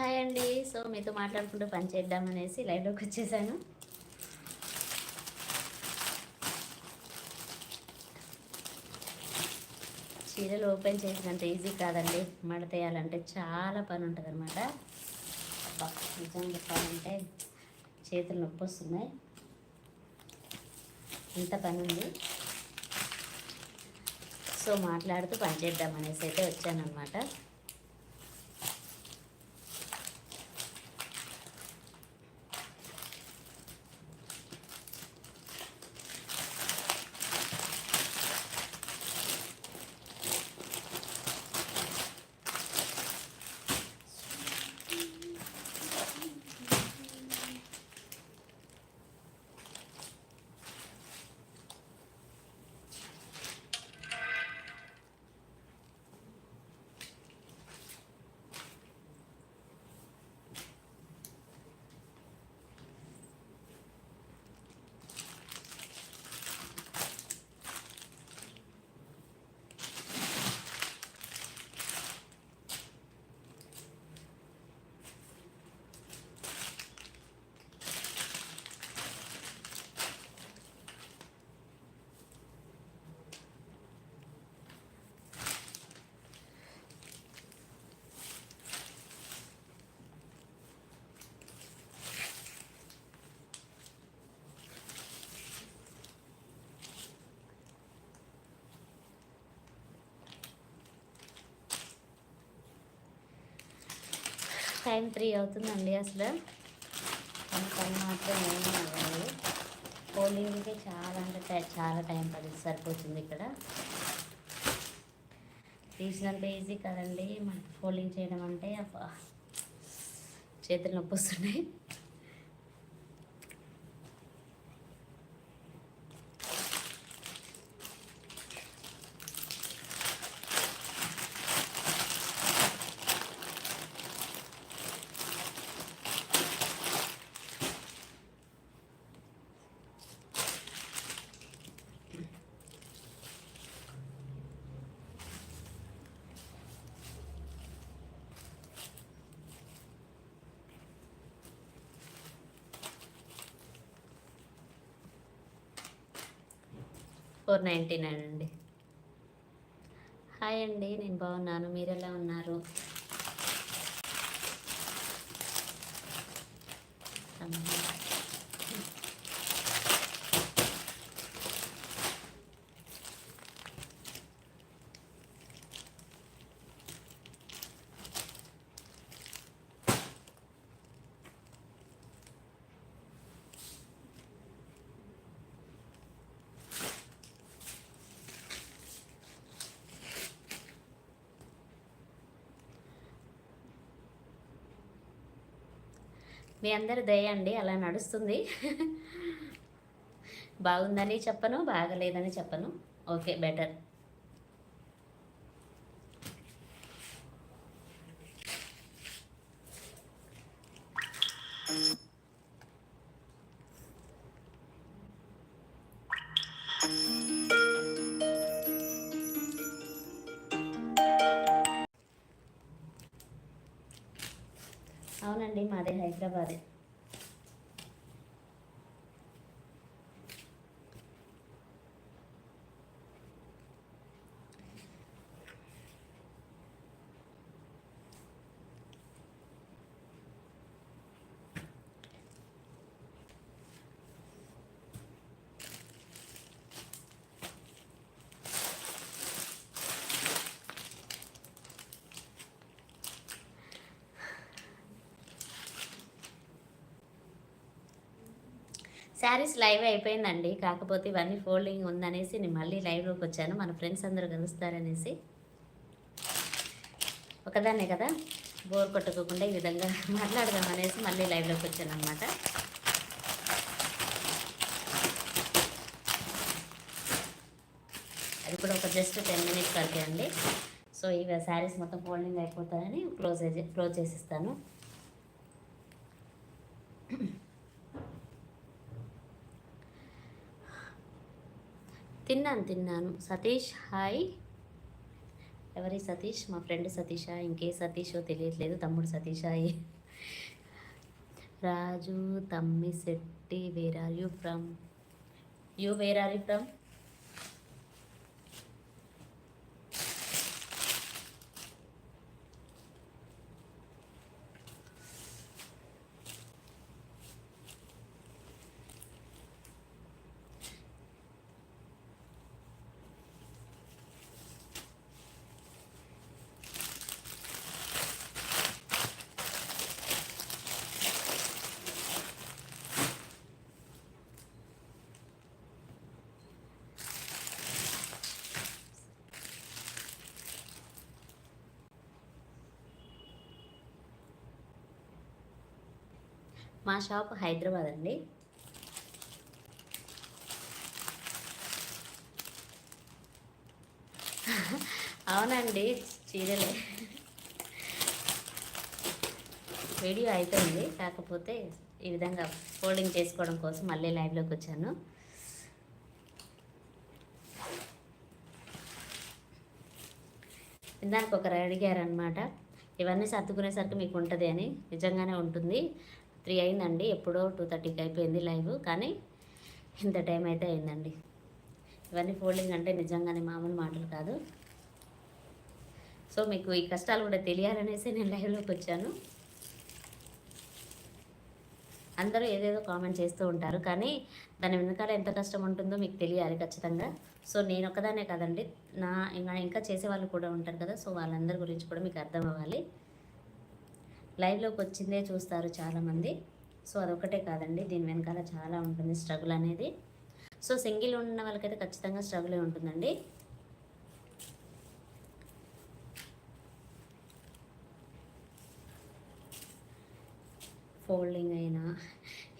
Hi అండి. So మీతో మాట్లాడుకుంటూ పని చేద్దామనేసి లైవ్లోకి వచ్చేసాను. చీరలు ఓపెన్ చేసినంత ఈజీ కాదండి. మడతేయాలంటే చాలా పని ఉంటుంది అనమాట నిజంగా చెప్పాలంటే చేతులు నొప్పి వస్తున్నాయి. ఇంత పని ఉంది. సో మాట్లాడుతూ పని చేద్దామనేసి అయితే వచ్చానమాట టైం త్రీ అవుతుందండి అసలు. టైం మాత్రం ఏమీ అవ్వాలి పోలింగ్కి చాలా అంటే చాలా టైం పడింది సరిపోతుంది ఇక్కడ. తీసినంత ఈజీ కదండి మనకి ఫోల్డింగ్ చేయడం అంటే చేతులు నొప్పి వస్తున్నాయి. ఫోర్ నైంటీ నైన్ అండి. హాయ్ అండి నేను బాగున్నాను. మీరు ఎలా ఉన్నారు? మీ అందరి దయ అండి అలా నడుస్తుంది. బాగుందని చెప్పను బాగలేదని చెప్పను. Okay better. హైదరాబాదే శారీస్ లైవ్ అయిపోయిందండి. కాకపోతే ఇవన్నీ ఫోల్డింగ్ ఉందనేసి నేను మళ్ళీ లైవ్లోకి వచ్చాను. మన ఫ్రెండ్స్ అందరూ కలుస్తారనేసి. ఒకదాన్నే కదా? బోర్ కొట్టుకోకుండా ఈ విధంగా మాట్లాడదాం అనేసి మళ్ళీ లైవ్లోకి వచ్చాను అనమాట అది కూడా ఒక జస్ట్ టెన్ మినిట్స్ వరకే అండి. సో ఇవి శారీస్ మొత్తం ఫోల్డింగ్ అయిపోతాయని క్లోజ్ క్లోజ్ చేసిస్తాను. తిన్నాను. సతీష్ హాయ్. ఎవరి సతీష్? మా ఫ్రెండ్ సతీషా. ఇంకే సతీషో తెలియట్లేదు. తమ్ముడు సతీషా రాజు తమ్మి Shetty where are you from you where are you from మా షాప్ హైదరాబాద్ అండి. అవునండి చీరలే. వీడియో అయిపోయింది కాకపోతే ఈ విధంగా ఫోల్డింగ్ చేసుకోవడం కోసం మళ్ళీ లైవ్లోకి వచ్చాను. దానికి ఒకరు అడిగారనమాట ఇవన్నీ సర్దుకునేసరికి మీకు ఉంటుంది అని. నిజంగానే ఉంటుంది. త్రీ అయిందండి. ఎప్పుడో టూ థర్టీకి అయిపోయింది లైవ్ కానీ ఇంత టైం అయితే అయిందండి. ఇవన్నీ ఫోల్డింగ్ అంటే నిజంగానే మామూలు మాటలు కాదు. సో మీకు ఈ కష్టాలు కూడా తెలియాలనేసి నేను లైవ్లోకి వచ్చాను. అందరూ ఏదేదో కామెంట్ చేస్తూ ఉంటారు కానీ దాని వెనకాల ఎంత కష్టం ఉంటుందో మీకు తెలియాలి ఖచ్చితంగా. సో నేను ఒకదానే కాదండి నా ఇంకా ఇంకా చేసే వాళ్ళు కూడా ఉంటారు కదా సో వాళ్ళందరి గురించి కూడా మీకు అర్థం అవ్వాలి. లైవ్లోకి వచ్చిందే చూస్తారు చాలామంది. సో అదొకటే కాదండి. దీని వెనకాల చాలా ఉంటుంది స్ట్రగుల్ అనేది. సో సింగిల్ ఉన్న వాళ్ళకైతే ఖచ్చితంగా స్ట్రగులే ఉంటుందండి. ఫోల్డింగ్ అయినా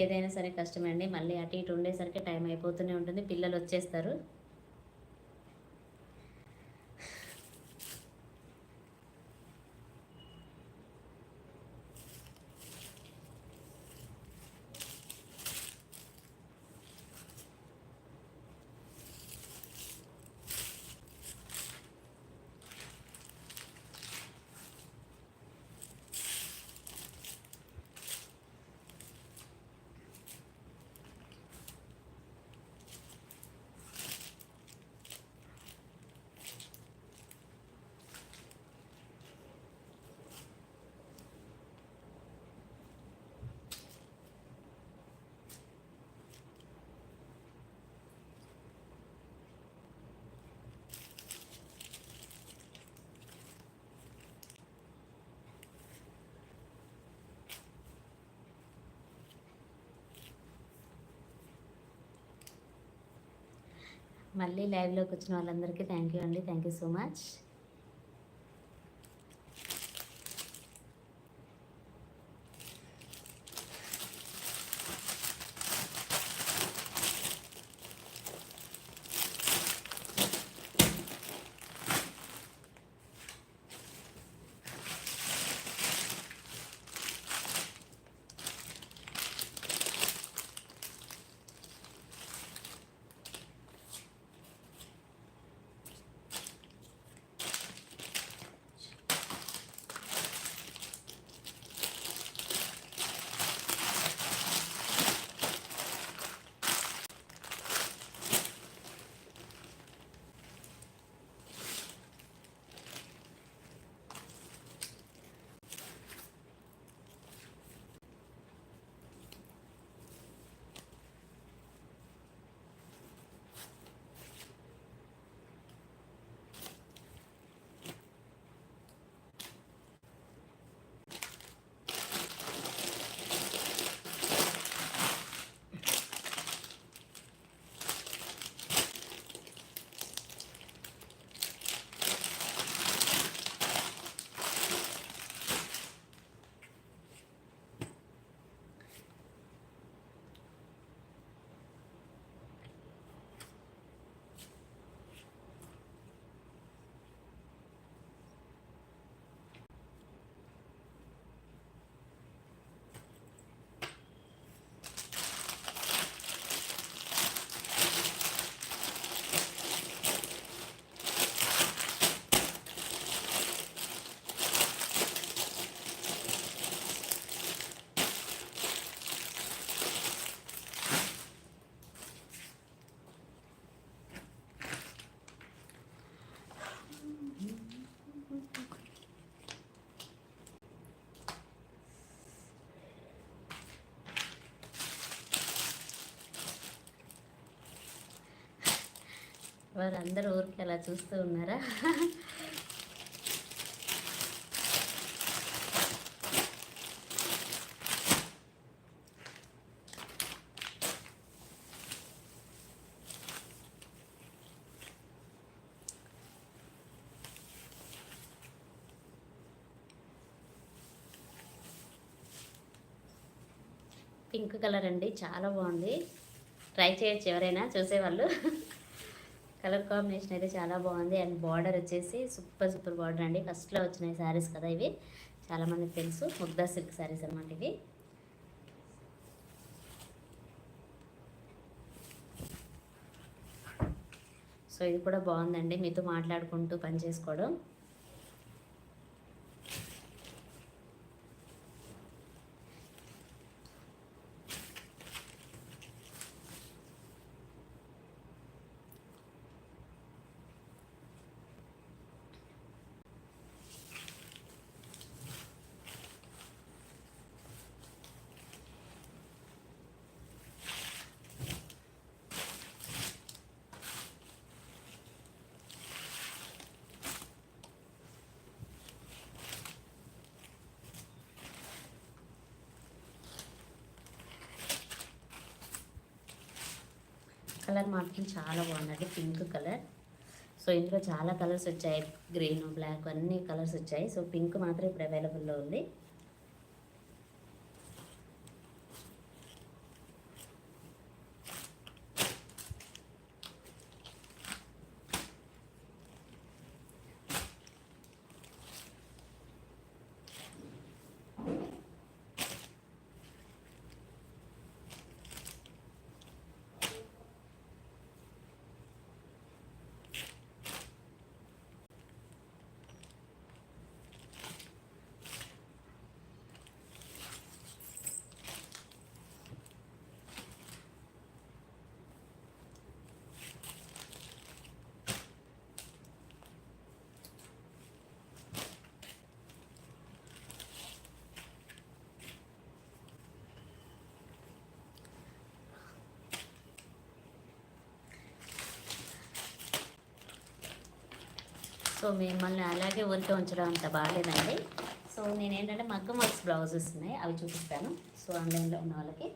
ఏదైనా సరే కష్టమే అండి. మళ్ళీ అటు ఇటు ఉండేసరికి టైం అయిపోతూనే ఉంటుంది. పిల్లలు వచ్చేస్తారు. మళ్ళీ లైవ్లోకి వచ్చిన వాళ్ళందరికీ థ్యాంక్ యూ అండి. థ్యాంక్ యూ సో మచ్ మరి అందరూ ఊరికి అలా చూస్తూ ఉన్నారా? పింక్ కలర్ అండి చాలా బాగుంది. ట్రై చేయొచ్చు ఎవరైనా చూసేవాళ్ళు. కలర్ కాంబినేషన్ అయితే చాలా బాగుంది. అండ్ బార్డర్ వచ్చేసి సూపర్ సూపర్ బార్డర్ అండి. ఫస్ట్లో వచ్చిన శారీస్ కదా ఇవి. చాలామందికి తెలుసు ముగ్దా సిల్క్ శారీస్ అనమాట ఇవి. సో ఇది కూడా బాగుందండి. మీతో మాట్లాడుకుంటూ పని చేసుకోవడం కలర్ మాత్రం చాలా బాగుందండి. Pink colour. సో ఇందులో చాలా కలర్స్ వచ్చాయి. గ్రీన్ బ్లాక్ అన్ని కలర్స్ వచ్చాయి. సో పింక్ మాత్రం ఇప్పుడు అవైలబుల్లో ఉంది. సో మిమ్మల్ని అలాగే ఊరికే ఉంచడం అంత బాగాలేదండి. సో నేను ఏంటంటే మగ్గం వర్క్స్ బ్లౌజెస్ ఉన్నాయి అవి చూపిస్తాను. సో ఆన్లైన్లో ఉన్న వాళ్ళకి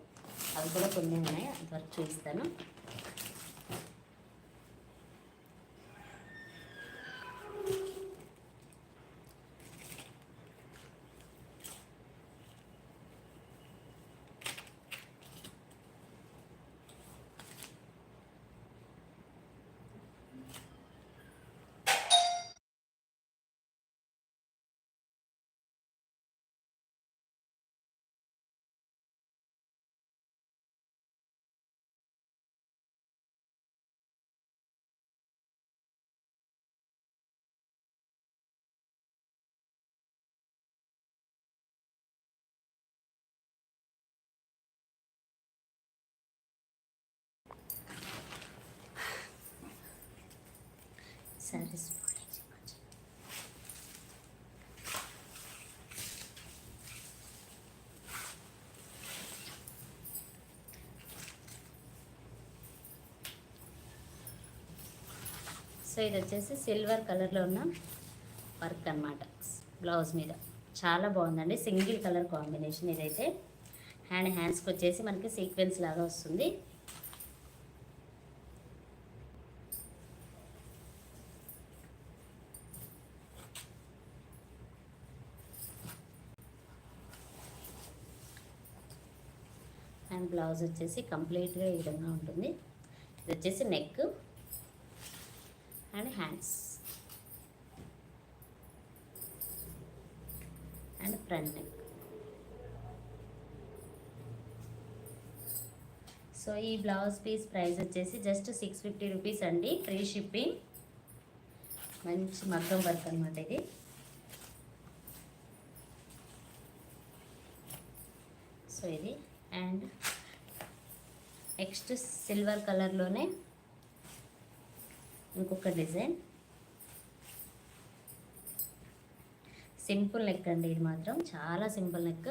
అవి కూడా కొన్ని ఉన్నాయి అంతవరకు చూపిస్తాను. సో ఇది వచ్చేసి సిల్వర్ కలర్లో ఉన్న వర్క్ అనమాట బ్లౌజ్ మీద. చాలా బాగుందండి. సింగిల్ కలర్ కాంబినేషన్ ఇదైతే. హ్యాండ్ హ్యాండ్స్కి వచ్చేసి మనకి సీక్వెన్స్ లాగా వస్తుంది. బ్లౌజ్ వచ్చేసి కంప్లీట్గా ఈ విధంగా ఉంటుంది. ఇది వచ్చేసి neck and hands and front neck so ఈ బ్లౌజ్ పీస్ ప్రైస్ వచ్చేసి జస్ట్ సిక్స్ ఫిఫ్టీ రూపీస్ అండి. ఫ్రీ షిప్పింగ్ మంచి మగ్గం వర్క్ అనమాట ఇది సో ఇది అండ్ నెక్స్ట్ సిల్వర్ కలర్లోనే ఇంకొక డిజైన్. సింపుల్ నెక్ అండి ఇది మాత్రం చాలా సింపుల్ నెక్.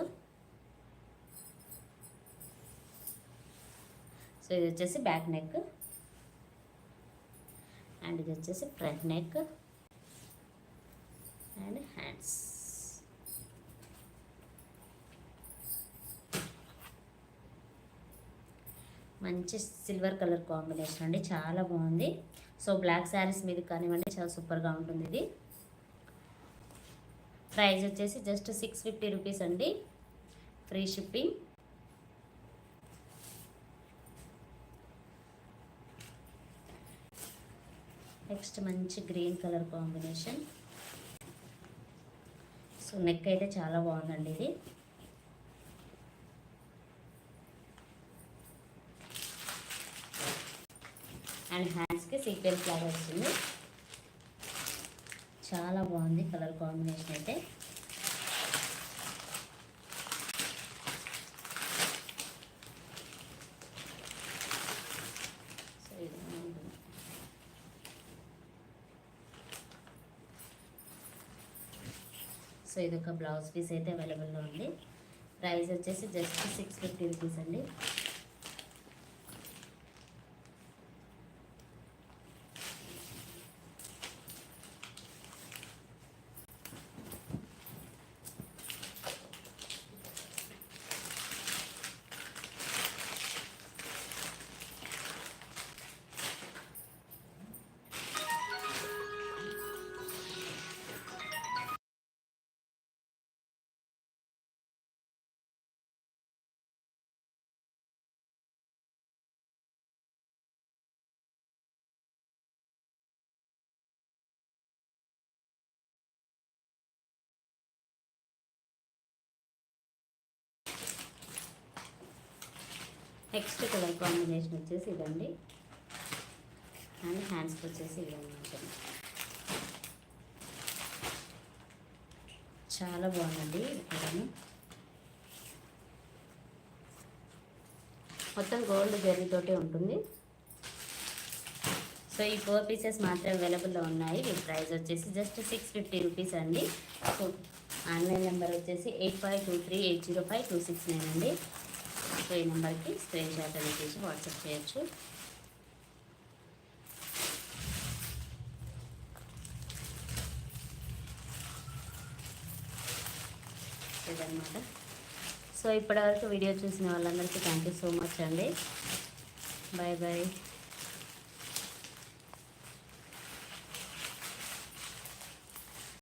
సో ఇది వచ్చేసి బ్యాక్ నెక్. అండ్ ఇది వచ్చేసి ఫ్రంట్ నెక్. And hands. మంచి సిల్వర్ కలర్ కాంబినేషన్ అండి. చాలా బాగుంది. సో బ్లాక్ శారీస్ మీద కానివ్వండి చాలా సూపర్గా ఉంటుంది ఇది. ప్రైస్ వచ్చేసి జస్ట్ సిక్స్ ఫిఫ్టీ రూపీస్ అండి. Free shipping. నెక్స్ట్ మంచి green colour combination. So neck అయితే చాలా బాగుందండి ఇది. అండ్ హ్యాండ్స్కి సీక్వెన్స్ లాగా వస్తుంది. చాలా బాగుంది కలర్ కాంబినేషన్ అయితే. సో ఇది సో ఇది ఒక బ్లౌజ్ పీస్ అయితే అవైలబుల్లో ఉంది. ప్రైస్ వచ్చేసి జస్ట్ సిక్స్ ఫిఫ్టీ రూపీస్ అండి. నెక్స్ట్ కలర్ కాంబినేషన్ వచ్చేసి ఇదండి. అండ్ హ్యాండ్స్కి వచ్చేసి ఇదండి ఉంటుంది చాలా బాగుందండి ఇది మొత్తం గోల్డ్ జరీతోటే ఉంటుంది. సో ఈ ఫోర్ పీసెస్ మాత్రం అవైలబుల్లో ఉన్నాయి. ఈ ప్రైస్ వచ్చేసి జస్ట్ సిక్స్ ఫిఫ్టీ రూపీస్ అండి. ఆన్లైన్ నెంబర్ వచ్చేసి eight five two three eight zero five two six nine అండి. సో ఈ నెంబర్కి స్క్రీన్ షాట్ అనేది తీసి వాట్సాప్ చేయొచ్చు. ఇదన్నమాట. సో ఇప్పటివరకు వీడియో చూసిన వాళ్ళందరికీ థ్యాంక్ యూ సో మచ్ అండి. Bye bye